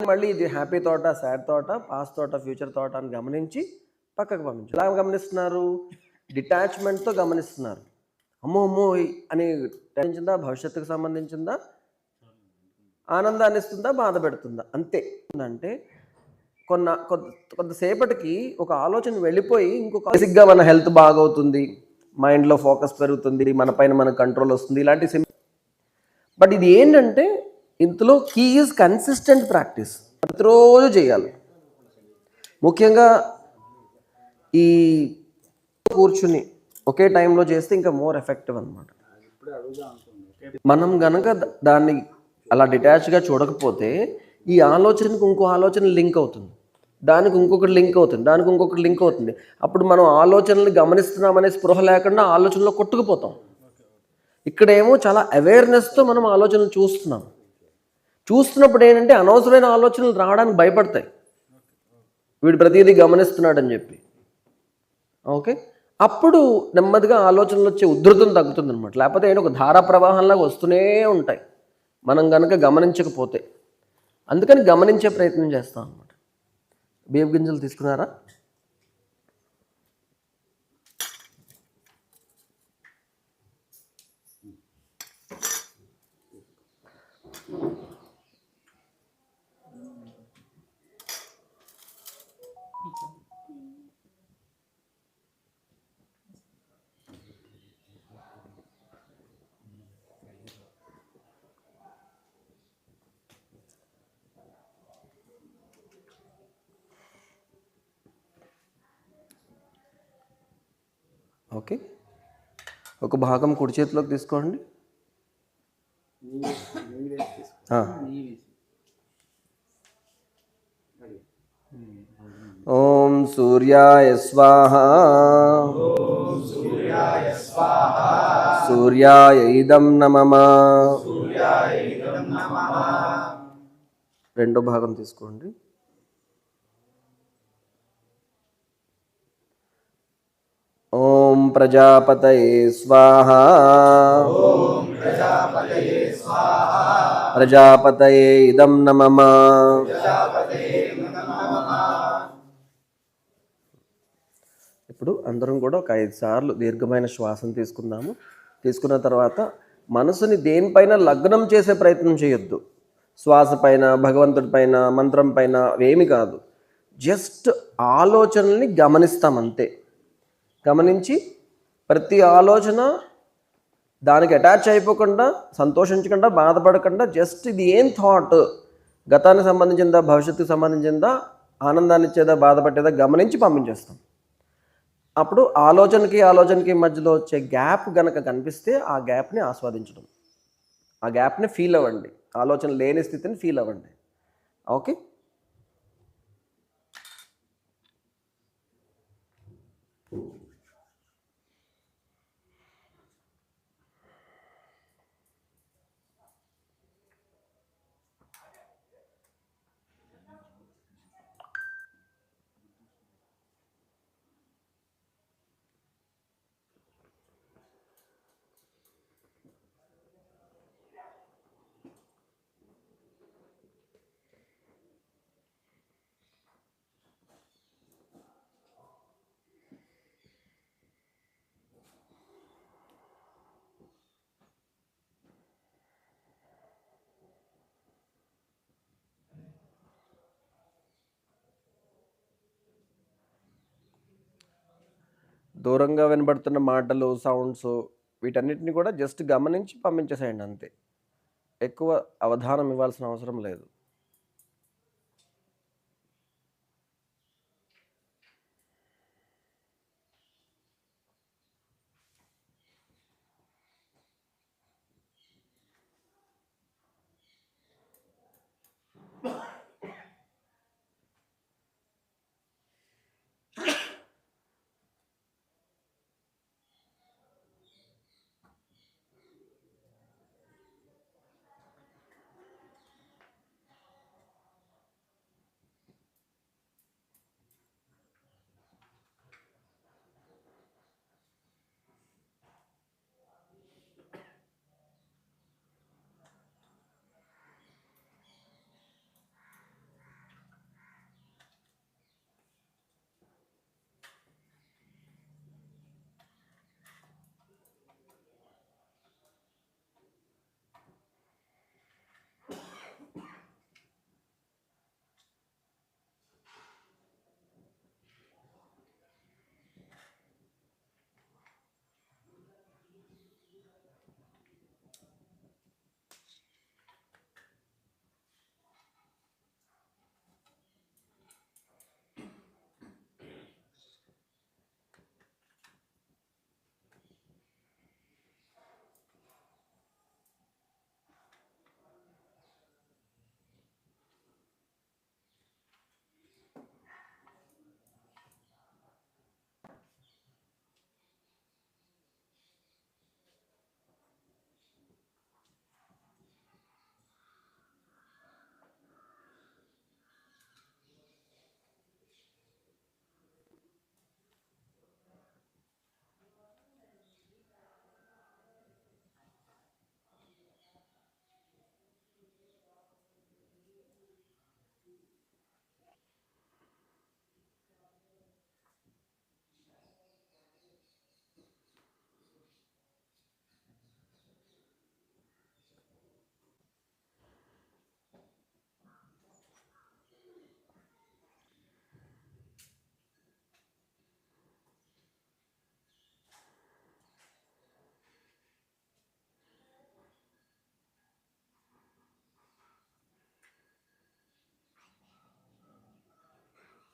మళ్ళీ ఇది హ్యాపీ తోట సాడ్ తోట పాస్ తోట ఫ్యూచర్ తోట అని గమనించి పక్కకు పంపించు. ఎలా గమనిస్తున్నారు? డిటాచ్మెంట్తో గమనిస్తున్నారు. అమ్మో అమ్మో అని టెన్షన్దా భవిష్యత్తుకు సంబంధించిందా? ఆనందాన్ని ఇస్తుందా? బాధ పెడుతుందా? అంతే. అంటే కొన్న కొద్ది కొంతసేపటికి ఒక ఆలోచన వెళ్ళిపోయి ఇంకొక బేసిక్గా మన హెల్త్ బాగవుతుంది మైండ్లో ఫోకస్ పెరుగుతుంది మన పైన మన కంట్రోల్ వస్తుంది ఇలాంటి సిమ్ బట్ ఇది ఏంటంటే ఇందులో కీ ఈజ్ కన్సిస్టెంట్ ప్రాక్టీస్ ప్రతిరోజు చేయాలి. ముఖ్యంగా ఈ కూర్చుని ఒకే టైంలో చేస్తే ఇంకా మోర్ ఎఫెక్టివ్ అనమాట మనం గనక దాన్ని అలా డిటాచ్గా చూడకపోతే ఈ ఆలోచనకు ఇంకో ఆలోచన లింక్ అవుతుంది. దానికి ఇంకొకటి లింక్ అవుతుంది. దానికి ఇంకొకటి లింక్ అవుతుంది. అప్పుడు మనం ఆలోచనలు గమనిస్తున్నామనే స్పృహ లేకుండా ఆలోచనలో కొట్టుకుపోతాం. ఇక్కడేమో చాలా అవేర్నెస్తో మనం ఆలోచనలు చూస్తున్నాం. చూస్తున్నప్పుడు ఏంటంటే అనవసరమైన ఆలోచనలు రావడానికి భయపడతాయి. వీడు ప్రతిదీ గమనిస్తున్నాడని చెప్పి. ఓకే? అప్పుడు నెమ్మదిగా ఆలోచనలు వచ్చే ఉధృతం తగ్గుతుంది అనమాట లేకపోతే ఏంటి ఒక ధారా ప్రవాహంలాగా వస్తూనే ఉంటాయి. మనం కనుక గమనించకపోతే. అందుకని గమనించే ప్రయత్నం చేస్తాం అనమాట బియ్యం గింజలు తీసుకున్నారా? ఓకే. ఒక భాగం కుడి చేతిలోకి తీసుకోండి. ఓం సూర్యాయ స్వాహ. సూర్యాయ ఇదం నమమా రెండో భాగం తీసుకోండి. ఓం ప్రజాపతయే స్వాహ. ప్రజాపతయే ఇదం నమమా ఇప్పుడు అందరం కూడా ఒక ఐదు సార్లు దీర్ఘమైన శ్వాసం తీసుకుందాము. తీసుకున్న తర్వాత మనసుని దేనిపైన లగ్నం చేసే ప్రయత్నం చేయొద్దు. శ్వాస పైన భగవంతుడి పైన మంత్రం పైన ఏమి కాదు. జస్ట్ ఆలోచనల్ని గమనిస్తాం అంతే. గమనించి ప్రతి ఆలోచన దానికి అటాచ్ అయిపోకుండా సంతోషించకుండా బాధపడకుండా జస్ట్ ఇది ఏం థాట్ గతానికి సంబంధించిందా భవిష్యత్తుకు సంబంధించిందా ఆనందాన్ని ఇచ్చేదా బాధపడేదా గమనించి పంపించేస్తాం. అప్పుడు ఆలోచనకి ఆలోచనకి మధ్యలో వచ్చే గ్యాప్ గనక కనిపిస్తే ఆ గ్యాప్ని ఆస్వాదించడం. ఆ గ్యాప్ని ఫీల్ అవ్వండి. ఆలోచన లేని స్థితిని ఫీల్ అవ్వండి. ఓకే దూరంగా వినబడుతున్న మాటలు సౌండ్స్ వీటన్నిటిని కూడా జస్ట్ గమనించి పంపించేసేయండి అంతే. ఎక్కువ అవధానం ఇవ్వాల్సిన అవసరం లేదు.